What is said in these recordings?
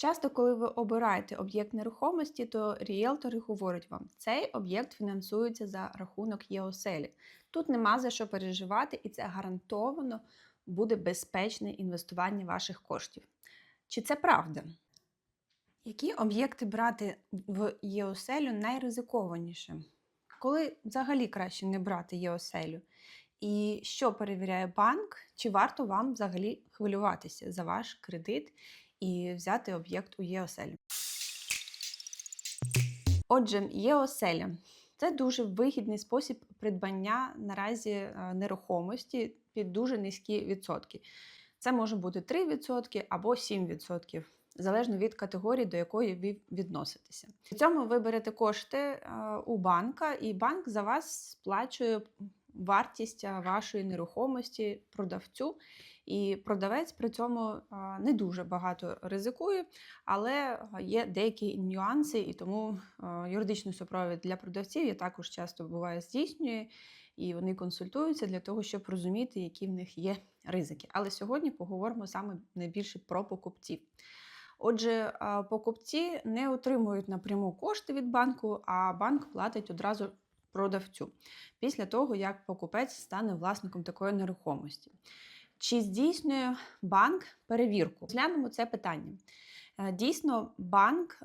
Часто, коли ви обираєте об'єкт нерухомості, то ріелтори говорять вам, цей об'єкт фінансується за рахунок ЄОСЕЛі. Тут нема за що переживати, і це гарантовано буде безпечне інвестування ваших коштів. Чи це правда? Які об'єкти брати в ЄОСЕЛю найризикованіше? Коли взагалі краще не брати ЄОСЕЛю? І що перевіряє банк? Чи варто вам взагалі хвилюватися за ваш кредит і взяти об'єкт у ЄОСЕЛі? Отже, ЄОСЕЛя це дуже вигідний спосіб придбання наразі е, нерухомості під дуже низькі відсотки. Це може бути 3% або 7%, залежно від категорії, до якої ви відноситеся. При цьому ви берете кошти е, у банка, і банк за вас сплачує вартість е, вашої нерухомості продавцю. І продавець при цьому е, не дуже багато ризикує, але є деякі нюанси, і тому юридичний супровід для продавців я також часто буває здійснює, і вони консультуються для того, щоб розуміти, які в них є ризики. Але сьогодні поговоримо саме найбільше про покупців. Отже, покупці не отримують напряму кошти від банку, а банк платить одразу продавцю після того, як покупець стане власником такої нерухомості. Чи здійснює банк перевірку? Зглянемо це питання. Е, дійсно, банк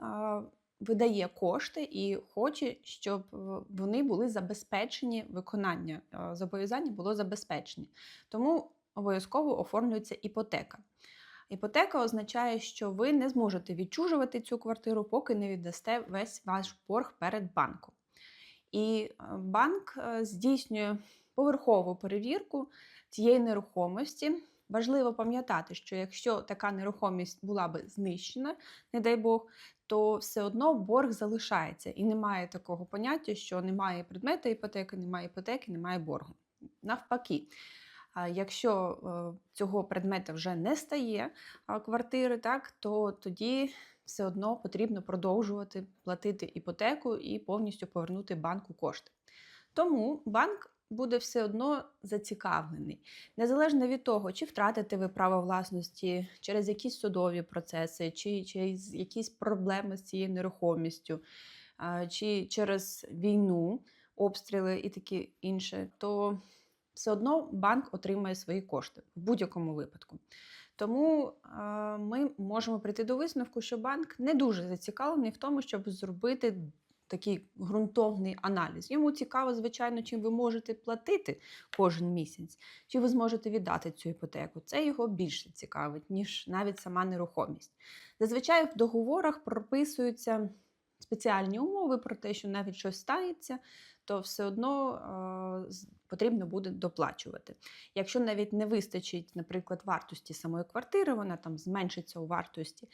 видає кошти і хоче, щоб вони були забезпечені, виконання зобов'язання було забезпечені. Тому обов'язково оформлюється іпотека. Іпотека означає, що ви не зможете відчужувати цю квартиру, поки не віддасте весь ваш борг перед банком. І е, банк е, здійснює поверхову перевірку цієї нерухомості. Важливо пам'ятати, що якщо така нерухомість була би знищена, не дай Бог, то все одно борг залишається і немає такого поняття, що немає предмета іпотеки, немає іпотеки, немає боргу. Навпаки, якщо е, цього предмета вже не стає квартири, так, то тоді все одно потрібно продовжувати платити іпотеку і повністю повернути банку кошти. Тому банк буде все одно зацікавлений, незалежно від того, чи втратите ви право власності через якісь судові процеси, чи через якісь проблеми з цією нерухомістю, чи через війну, обстріли і таке інше, то все одно банк отримає свої кошти в будь-якому випадку. Тому ми можемо прийти до висновку, що банк не дуже зацікавлений в тому, щоб зробити такий ґрунтовний аналіз. Йому цікаво, звичайно, чим ви можете платити кожен місяць, чи ви зможете віддати цю іпотеку. Це його більше цікавить, ніж навіть сама нерухомість. Зазвичай в договорах прописуються спеціальні умови про те, що навіть щось станеться, то все одно потрібно буде доплачувати. Якщо навіть не вистачить, наприклад, вартості самої квартири, вона там зменшиться у вартості,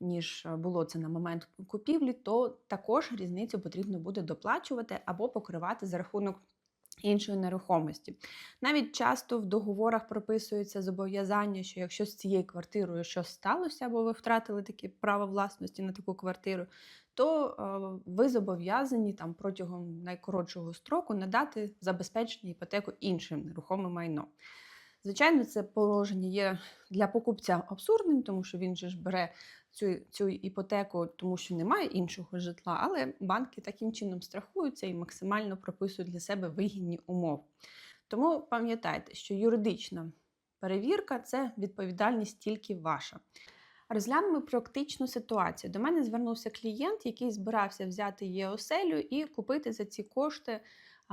ніж було це на момент купівлі, то також різницю потрібно буде доплачувати або покривати за рахунок. Іншої нерухомості. Навіть часто в договорах прописується зобов'язання, що якщо з цією квартирою щось сталося, або ви втратили таке право власності на таку квартиру, то ви зобов'язані там протягом найкоротшого строку надати забезпечення іпотеку іншим нерухомим майном. Звичайно, це положення є для покупця абсурдним, тому що він же ж бере цю цю іпотеку, тому що немає іншого житла, але банки таким чином страхуються і максимально прописують для себе вигідні умови. Тому пам'ятайте, що юридична перевірка це відповідальність тільки ваша. Розглянемо практичну ситуацію. До мене звернувся клієнт, який збирався взяти ЄОСЕЛю і купити за ці кошти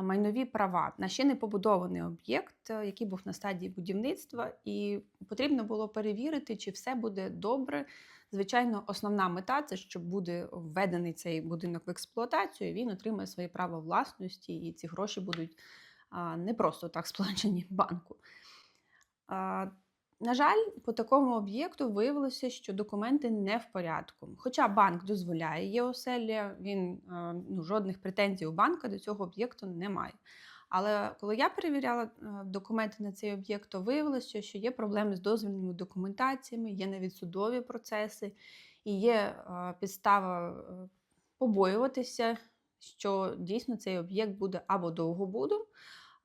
майнові права на ще не побудований об'єкт, е, який був на стадії будівництва, і потрібно було перевірити, чи все буде добре. Звичайно, основна мета це щоб буде введений цей будинок в експлуатацію. Він отримає своє право власності, і ці гроші будуть не просто так сплачені банку. На жаль, по такому об'єкту виявилося, що документи не в порядку. Хоча банк дозволяє є оселя, він ну, жодних претензій у банка до цього об'єкту немає. Але коли я перевіряла документи на цей об'єкт, то виявилося, що є проблеми з дозвільними документаціями, є навіть судові процеси, і є підстава побоюватися, що дійсно цей об'єкт буде або довгобудом,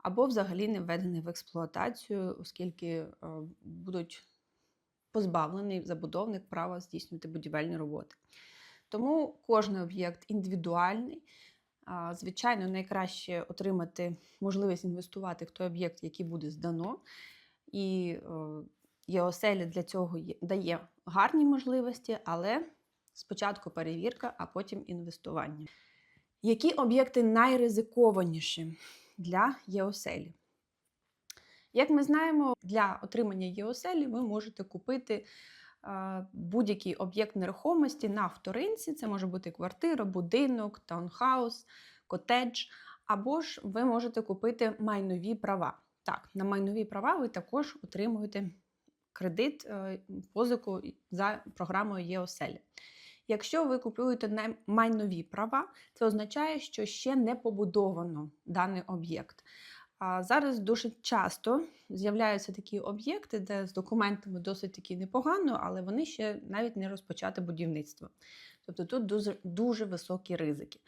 або взагалі не введений в експлуатацію, оскільки будуть позбавлений забудовник права здійснювати будівельні роботи. Тому кожен об'єкт індивідуальний. Звичайно, найкраще отримати можливість інвестувати в той об'єкт, який буде здано. І ЄОСЕЛі для цього дає гарні можливості, але спочатку перевірка, а потім інвестування. Які об'єкти найризикованіші для ЄОСЕЛі? Як ми знаємо, для отримання ЄОСЕЛі ви можете купити будь-який об'єкт нерухомості на вторинці. Це може бути квартира, будинок, таунхаус, котедж. Або ж ви можете купити майнові права. Так, на майнові права ви також отримуєте кредит, е, позику за програмою ЄОСЕЛі. Якщо ви купуєте майнові права, це означає, що ще не побудовано даний об'єкт. А зараз дуже часто з'являються такі об'єкти, де з документами досить таки непогано, але вони ще навіть не розпочати будівництво. Тобто тут дуже, дуже високі ризики.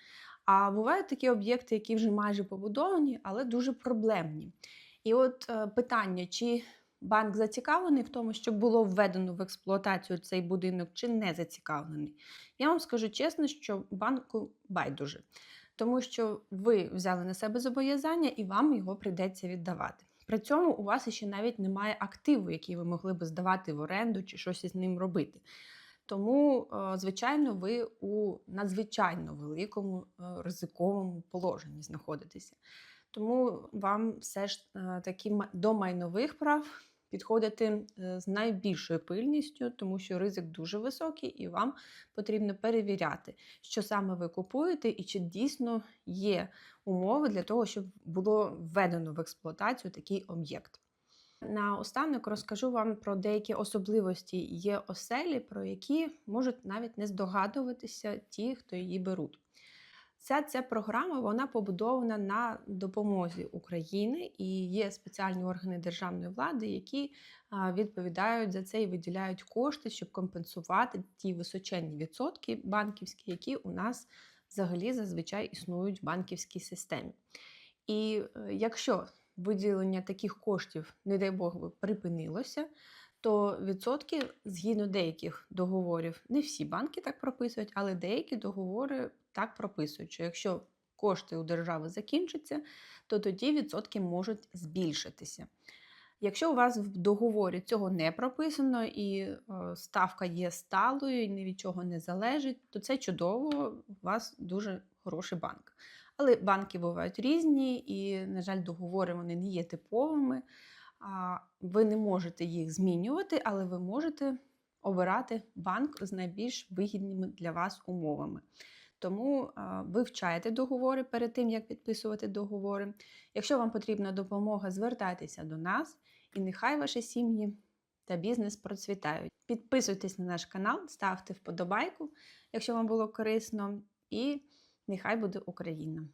А бувають такі об'єкти, які вже майже побудовані, але дуже проблемні. І от е, питання, чи банк зацікавлений в тому, щоб було введено в експлуатацію цей будинок, чи не зацікавлений. Я вам скажу чесно, що банку байдуже тому що ви взяли на себе зобов'язання і вам його прийдеться віддавати. При цьому у вас ще навіть немає активу, який ви могли би здавати в оренду чи щось із ним робити. Тому, е, звичайно, ви у надзвичайно великому е, ризиковому положенні знаходитеся. Тому вам все ж е, таки до майнових прав підходити е, з найбільшою пильністю, тому що ризик дуже високий, і вам потрібно перевіряти, що саме ви купуєте, і чи дійсно є умови для того, щоб було введено в експлуатацію такий об'єкт. Наостанок розкажу вам про деякі особливості є оселі, про які можуть навіть не здогадуватися ті, хто її беруть. Вся ця програма вона побудована на допомозі України і є спеціальні органи державної влади, які відповідають за це і виділяють кошти, щоб компенсувати ті височенні відсотки банківські, які у нас взагалі зазвичай існують в банківській системі. І е, якщо виділення таких коштів, не дай Бог, припинилося, то відсотки згідно деяких договорів, не всі банки так прописують, але деякі договори так прописують, що якщо кошти у держави закінчаться, то тоді відсотки можуть збільшитися. Якщо у вас в договорі цього не прописано і е, ставка є сталою і ні від чого не залежить, то це чудово, у вас дуже хороший банк. Але банки бувають різні, і, на жаль, договори вони не є типовими. Ви не можете їх змінювати, але ви можете обирати банк з найбільш вигідними для вас умовами. Тому вивчайте договори перед тим, як підписувати договори. Якщо вам потрібна допомога, звертайтеся до нас, і нехай ваші сім'ї та бізнес процвітають. Підписуйтесь на наш канал, ставте вподобайку, якщо вам було корисно, і нехай буде Україна!